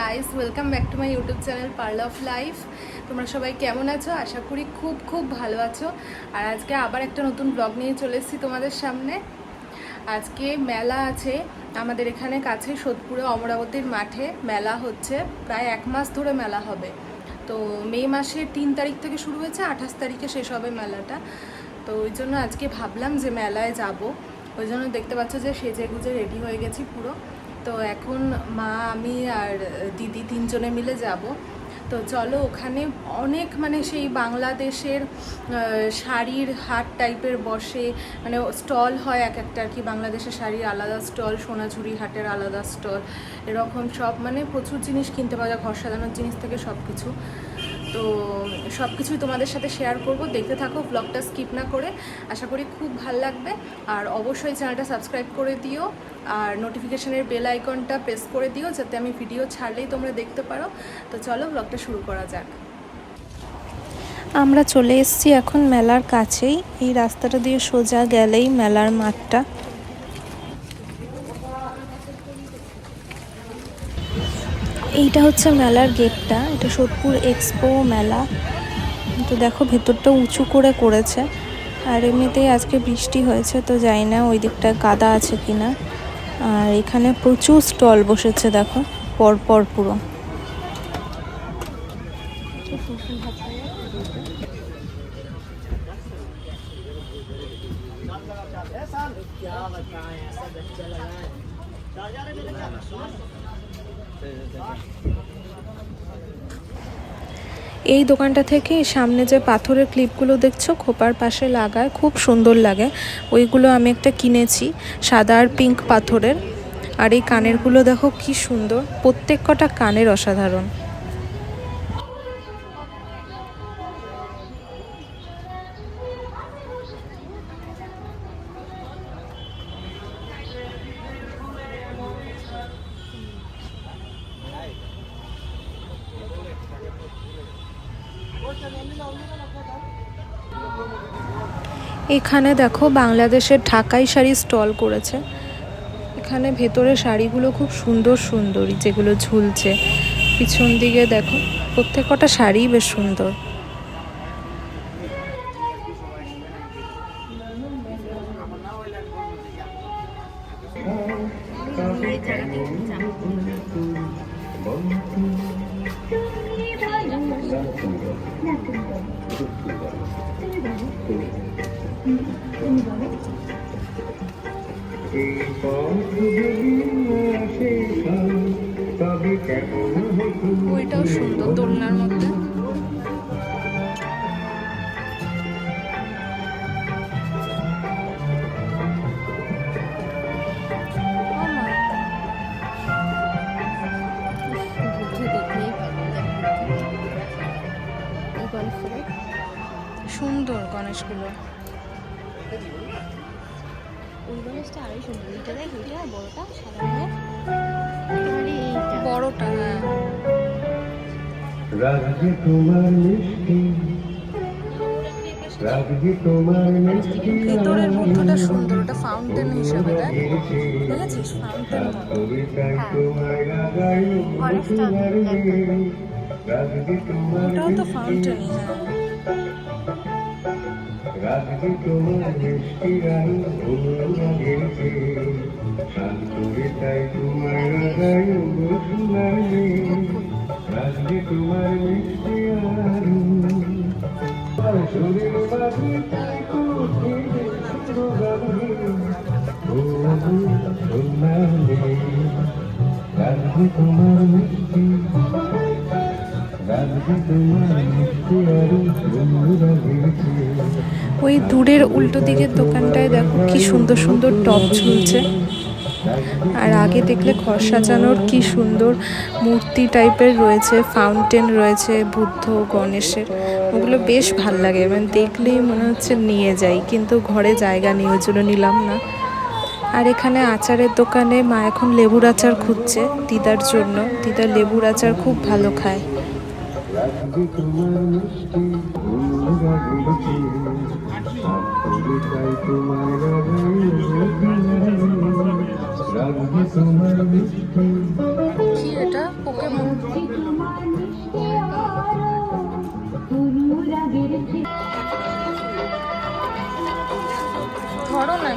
Guys welcome back to my YouTube channel pearl of life তোমরা সবাই কেমন আছো? আশা করি খুব খুব ভালো আছো। আর আজকে আবার একটা নতুন ব্লগ নিয়ে চলে এসেছি তোমাদের সামনে। আজকে মেলা আছে। আমাদের এখানে কাছে সোদপুরে অমরাবতীর মাঠে মেলা হচ্ছে। প্রায় এক মাস ধরে মেলা হবে। তো মে মাসের তিন তারিখ থেকে শুরু হয়েছে, আঠাশ তারিখে শেষ হবে মেলাটা। তো ওই জন্য আজকে ভাবলাম যে মেলায় যাব। ওই জন্য দেখতে পাচ্ছ যে সেজে গুজে রেডি হয়ে গেছি পুরো। তো এখন মা, আমি আর দিদি তিনজনে মিলে যাব। তো চলো ওখানে অনেক মানে সেই বাংলাদেশের শাড়ির হাট টাইপের বসে মানে স্টল হয় এক একটা আর কি। বাংলাদেশের শাড়ির আলাদা স্টল সোনাঝুরি হাটের আলাদা স্টল এরকম সব মানে প্রচুর জিনিস কিনতে পাওয়া যায়, ঘর সাজানোর জিনিস থেকে সব কিছু তো সব কিছুই তোমাদের সাথে শেয়ার করব। দেখতে থাকো ব্লগটা স্কিপ না করে। আশা করি খুব ভালো লাগবে। আর অবশ্যই চ্যানেলটা সাবস্ক্রাইব করে দিও। আর নোটিফিকেশনের বেল আইকনটা প্রেস করে দিও, যাতে আমি ভিডিও ছাড়লেই তোমরা দেখতে পারো। তো চলো ব্লগটা শুরু করা যাক। আমরা চলে এসেছি এখন মেলার কাছেই। এই রাস্তাটা দিয়ে সোজা গেলেই মেলার মাঠটা। এইটা হচ্ছে মেলার গেটটা, এটা সোদপুর এক্সপো মেলা। তো দেখো ভেতরটা উঁচু করে করেছে, আর এমনিতেই আজকে বৃষ্টি হয়েছে, তো যাই না ওই দিকটা কাদা আছে কিনা। আর এখানে প্রচুর স্টল বসেছে দেখো, পর পর পুরো। এই দোকানটা থেকে সামনে যে পাথরের ক্লিপগুলো দেখছ, খোপার পাশে লাগায়, খুব সুন্দর লাগে। ওইগুলো আমি একটা কিনেছি, সাদা আর পিঙ্ক পাথরের। আর এই কানেরগুলো দেখো কি সুন্দর, প্রত্যেক কটা কানের অসাধারণ। এখানে দেখো বাংলাদেশের ঢাকাই শাড়ি স্টল করেছে। এখানে ভেতরে শাড়িগুলো খুব সুন্দর সুন্দর যেগুলো ঝুলছে। পিছন দিকে দেখো প্রত্যেক কটা শাড়িই বেশ সুন্দর। ওইটাও সুন্দর দোলনার মধ্যে। গণেশগুলো ওই আরোই সুন্দর। এইটা দেখ ওইটা বড়টা সাদা রঙের এবারে এইটা। বড়টা হ্যাঁ। তোমার মিষ্টি। ভেতরের সুন্দর ওটা ফাউন্টেন হিসেবে দেখ। দেখেছিস? ফাউন্টেন তোমার ওটাও তো ফাউন্টেনই হ্যাঁ। রাধে তোমার মিষ্টি রাই অনুরা গেছে শান্তরিতায় তোমায় লাগাই সোনালি রাধে তোমার মিষ্টি আরু শরীর বাবু তাই রাধে তোমার মিষ্টি ওই দূরের উল্টো দিকের দোকানটায় দেখো কি সুন্দর সুন্দর টপ ঝুলছে। আর আগে দেখলে ঘর সাজানোর কি সুন্দর মূর্তি টাইপের রয়েছে ফাউন্টেন রয়েছে, বুদ্ধ, গণেশের। ওগুলো বেশ ভালো লাগে মানে দেখলেই মনে হচ্ছে নিয়ে যাই, কিন্তু ঘরে জায়গা নিয়ে ওই নিলাম না। আর এখানে আচারের দোকানে মা এখন লেবুর আচার খুঁজছে দিদার জন্য। দিদা লেবুর আচার খুব ভালো খায়। আজকে তোমার মিষ্টি অনুরাগুলোকে করে চাই তোমার রাগবে তোমার মিষ্টি ধরো না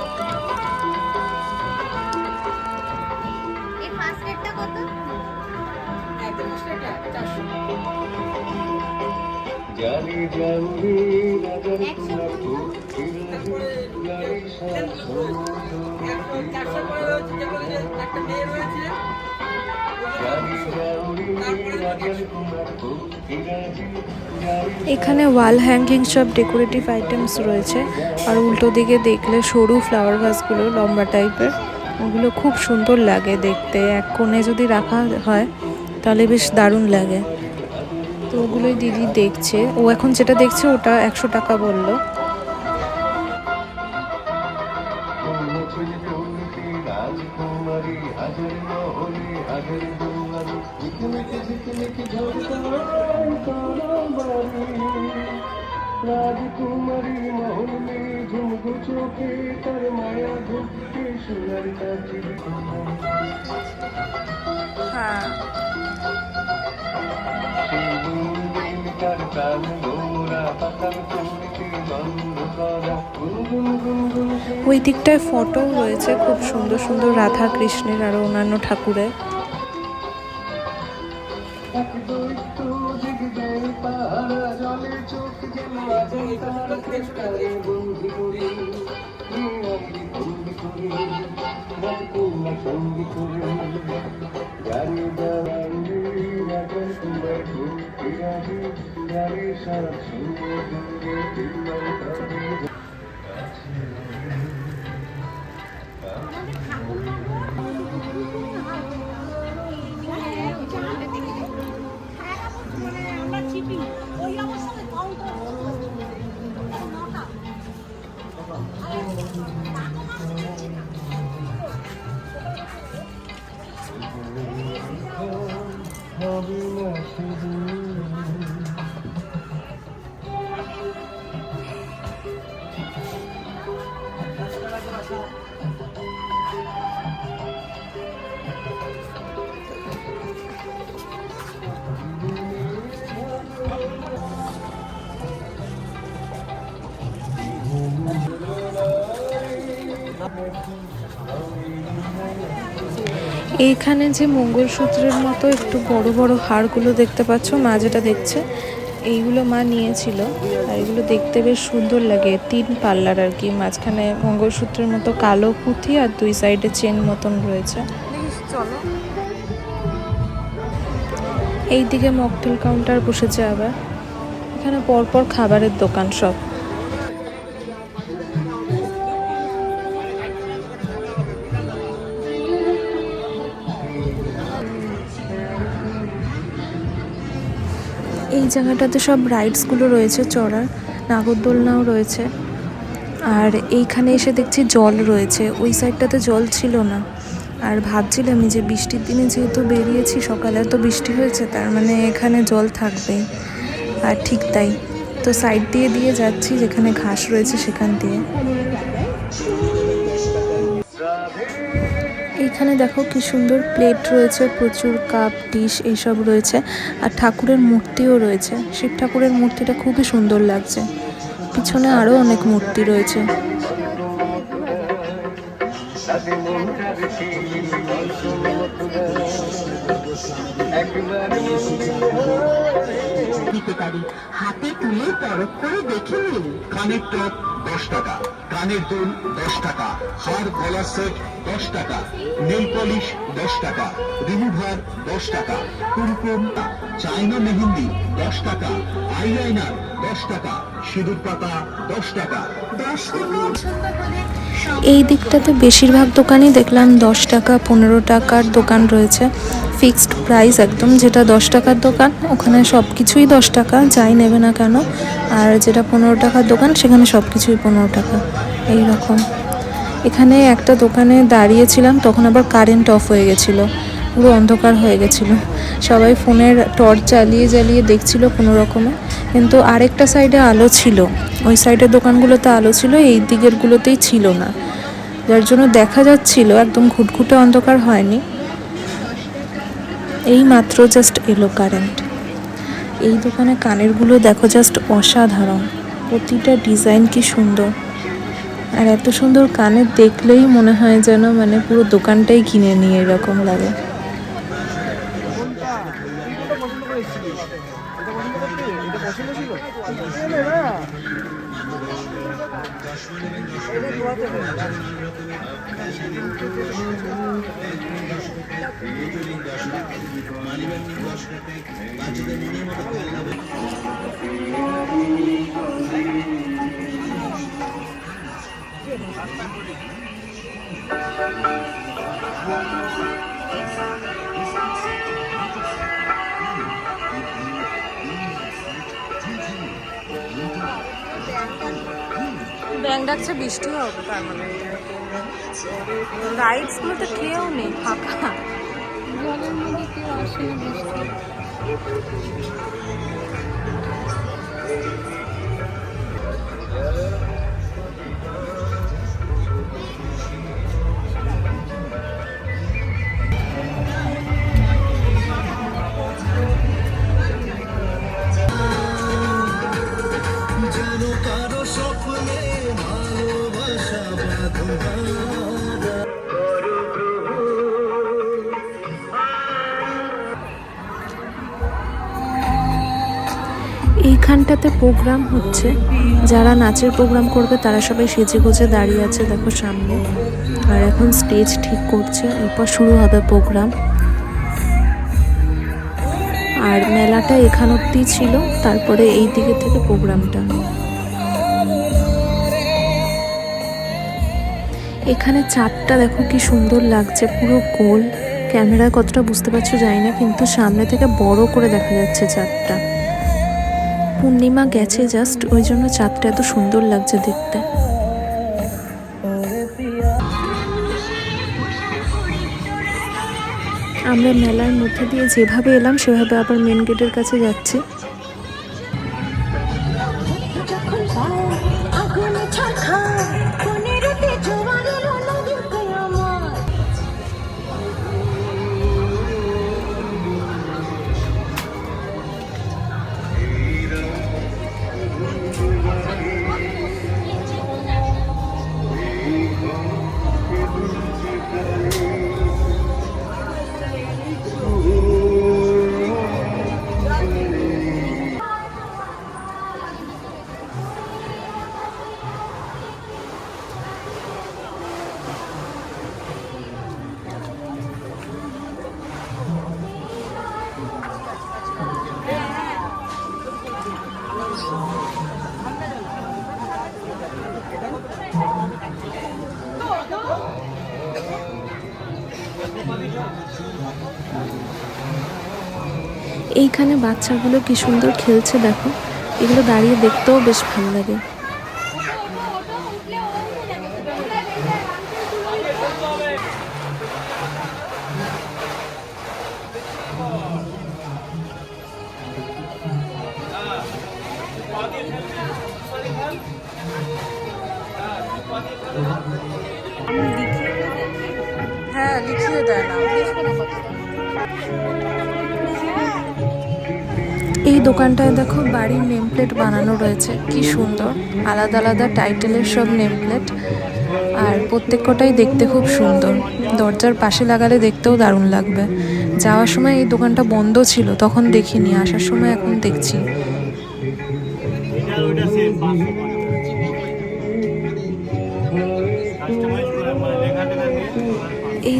কত 400 জানি জানি রাজার এখানে ওয়াল হ্যাঙ্গিং সব ডেকোরেটিভ আইটেমস রয়েছে। আর উল্টো দিকে দেখলে সরু ফ্লাওয়ার ভাসগুলো লম্বা টাইপের ওগুলো খুব সুন্দর লাগে দেখতে। এক কোণে যদি রাখা হয় তাহলে বেশ দারুণ লাগে। তো ওগুলোই দিদি দেখছে। ও এখন যেটা দেখছে ওটা একশো টাকা বলল। হ্যাঁ। ওই দিকটায় ফটো রয়েছে খুব সুন্দর সুন্দর রাধা কৃষ্ণের আর অন্যান্য ঠাকুরের। এইখানে যে মঙ্গলসূত্রের মতো একটু বড় বড় হারগুলো দেখতে পাচ্ছ মা যেটা দেখছে এইগুলো মা নিয়েছিল, আর এগুলো দেখতে বেশ সুন্দর লাগে। তিন পাল্লার আর কি, মাঝখানে মঙ্গলসূত্রের মতো কালো পুঁথি আর দুই সাইডে চেন মতন রয়েছে। চলো এই দিকে মকটেল কাউন্টার বসেছে আবার। এখানে পরপর খাবারের দোকান সব। জায়গাটাতে সব রাইডসগুলো রয়েছে, চড়ার, নাগরদোলনাও রয়েছে। আর এইখানে এসে দেখছি জল রয়েছে, ওই সাইডটাতে জল ছিল না। আর ভাবছিলাম যে বৃষ্টির দিনে যেহেতু বেরিয়েছি সকালে তো বৃষ্টি হয়েছে, তার মানে এখানে জল থাকবেই আর ঠিক তাই। তো সাইড দিয়ে দিয়ে যাচ্ছি, যেখানে ঘাস রয়েছে সেখান দিয়ে। এইখানে দেখো কি সুন্দর প্লেট রয়েছে, প্রচুর কাপ ডিশ এইসব রয়েছে। আর ঠাকুরের মূর্তিও রয়েছে। শিব ঠাকুরের মূর্তিটা খুবই সুন্দর লাগছে। পিছনে আরও অনেক মূর্তি রয়েছে। হাতে তুলে পরখ করে দেখে নিন। টপ দশ টাকা, কানের দুল দশ টাকা, হার গলার সেট দশ টাকা, নেল পলিশ দশ টাকা, রিমুভার দশ টাকা কুমকুম চাইনা মেহেন্দি দশ টাকা, আইলাইনার দশ টাকা, সিঁদুর পাতা দশ টাকা। দশ টাকা এই দিকটাতে বেশিরভাগ দোকানই দেখলাম দশ টাকা, পনেরো টাকার দোকান রয়েছে। ফিক্সড প্রাইস একদম যেটা দশ টাকার দোকান, ওখানে সব কিছুই দশ টাকা, যাই নেবে না কেন। আর যেটা পনেরো টাকার দোকান, সেখানে সব কিছুই পনেরো টাকা। এই রকম এখানে একটা দোকানে দাঁড়িয়েছিলাম, তখন আবার কারেন্ট অফ হয়ে গেছিল। পুরো অন্ধকার হয়ে গেছিল। সবাই ফোনের টর্চ জ্বালিয়ে জ্বালিয়ে দেখছিল কোনো রকমে। কিন্তু আরেকটা সাইডে আলো ছিল। ওই সাইডের দোকানগুলোতে আলো ছিল, এই দিকেরগুলোতেই ছিল না। যার জন্য দেখা যাচ্ছিল, একদম ঘুটঘুটে অন্ধকার হয়নি। এই মাত্র জাস্ট এলো কারেন্ট এই দোকানে কানেরগুলো দেখো জাস্ট অসাধারণ। প্রতিটা ডিজাইন কি সুন্দর। আর এত সুন্দর কানে দেখলেই মনে হয় যেন মানে পুরো দোকানটাই কিনে নিয়ে এরকম লাগে। ব্যাং ডাকছে বৃষ্টি হবে তার মানে। রাইডসগুলো তো কেউ নেই, ফাঁকা। জলের মধ্যে কেউ আসে না বৃষ্টি। প্রোগ্রাম হচ্ছে। যারা নাচের প্রোগ্রাম করবে, তারা সবাই সেজে গুজে দাঁড়িয়ে আছে, দেখো সামনে। আর এখন স্টেজ ঠিক করছে, এরপর শুরু হবে প্রোগ্রাম। আর মেলাটা এখান অব্দি ছিল, তারপরে এই দিকে থেকে প্রোগ্রামটা। এখানে চাঁদটা দেখো কি সুন্দর লাগছে, পুরো গোল। ক্যামেরায় কতটা বুঝতে পারছ জানি না, কিন্তু সামনে থেকে বড় করে দেখা যাচ্ছে চাঁদটা। পূর্ণিমা গেছে জাস্ট ওই জন্য চাঁদটা এত সুন্দর লাগছে দেখতে। আমরা মেলার মধ্যে দিয়ে যেভাবে এলাম, সেভাবে আবার মেন গেটের কাছে যাচ্ছি। এইখানে বাচ্চাগুলো কি সুন্দর খেলছে দেখো। এগুলো দাঁড়িয়ে দেখতেও বেশ ভালো লাগে। এই দোকানটায় দেখো বাড়ির নেম প্লেট বানানো রয়েছে। কি সুন্দর। আলাদা আলাদা টাইটেলের সব নেম প্লেট আর প্রত্যেকটাই দেখতে খুব সুন্দর। দরজার পাশে লাগালে দেখতেও দারুণ লাগবে। যাওয়ার সময় এই দোকানটা বন্ধ ছিল, তখন দেখিনি। আসার সময় এখন দেখছি।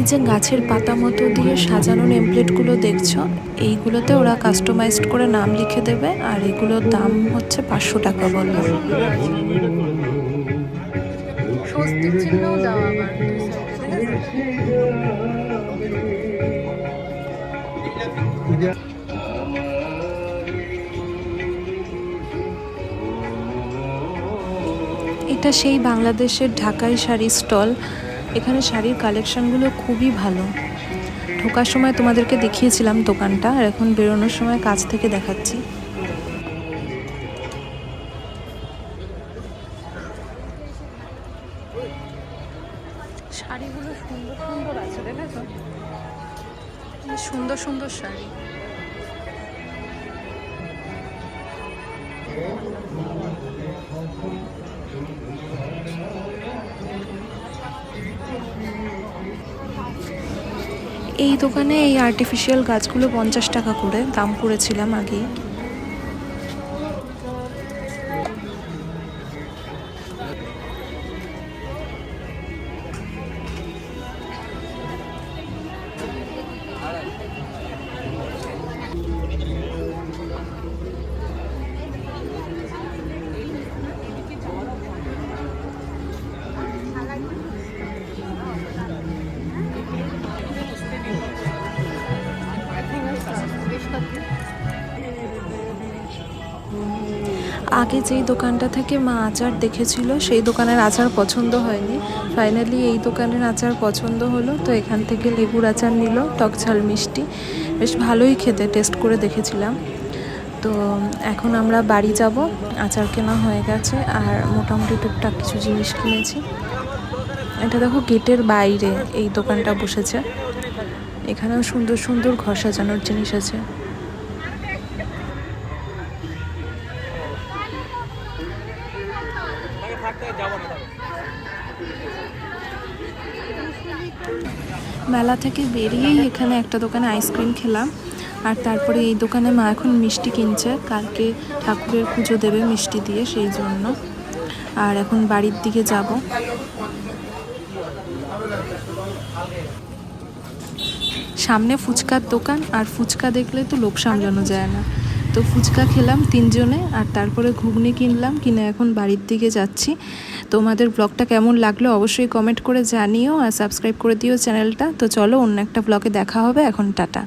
যে গাছের পাতা মতো দিয়ে সাজানো নেমপ্লেটগুলো দেখছ এইগুলোতে ওরা কাস্টমাইজড করে নাম লিখে দেবে আর এগুলোর দাম হচ্ছে পাঁচশো টাকা বলল? এটা সেই বাংলাদেশের ঢাকাই শাড়ি স্টল এখানে শাড়ির কালেকশনগুলো খুবই ভালো। ঢোকার সময় তোমাদেরকে দেখিয়েছিলাম দোকানটা, আর এখন বেরোনোর সময় কাছ থেকে দেখাচ্ছি। শাড়িগুলো সুন্দর সুন্দর আছে সুন্দর সুন্দর শাড়ি। এই দোকানে এই আর্টিফিশিয়াল গাছগুলো পঞ্চাশ টাকা করে দাম করেছিলাম আগে আগে যেই দোকানটা থেকে মা আচার দেখেছিল, সেই দোকানের আচার পছন্দ হয়নি। ফাইনালি এই দোকানের আচার পছন্দ হলো, তো এখান থেকে লেবুর আচার নিল, টক ঝাল মিষ্টি। বেশ ভালোই খেতে টেস্ট করে দেখেছিলাম। তো এখন আমরা বাড়ি যাব, আচার কেনা হয়ে গেছে, আর মোটামুটি টুকটাক কিছু জিনিস কিনেছি। এটা দেখো গেটের বাইরে এই দোকানটা বসেছে। এখানেও সুন্দর সুন্দর ঘর সাজানোর জিনিস আছে। মেলা থেকে বেরিয়েই এখানে একটা দোকানে আইসক্রিম খেলাম। আর তারপরে এই দোকানে মা এখন মিষ্টি কিনছে। কালকে ঠাকুরের পুজো দেবে মিষ্টি দিয়ে সেই জন্য। আর এখন বাড়ির দিকে যাব। সামনে ফুচকার দোকান, আর ফুচকা দেখলে তো লোক সামলানো যায় না। তো ফুচকা খেলাম তিনজনে আর তারপরে ঘুগনি কিনলাম, কিনে এখন বাড়ির দিকে যাচ্ছি। তোমাদের ব্লগটা কেমন লাগল অবশ্যই কমেন্ট করে জানিও আর সাবস্ক্রাইব করে দিও চ্যানেলটা। তো চলো অন্য একটা ব্লগে দেখা হবে, এখন টাটা।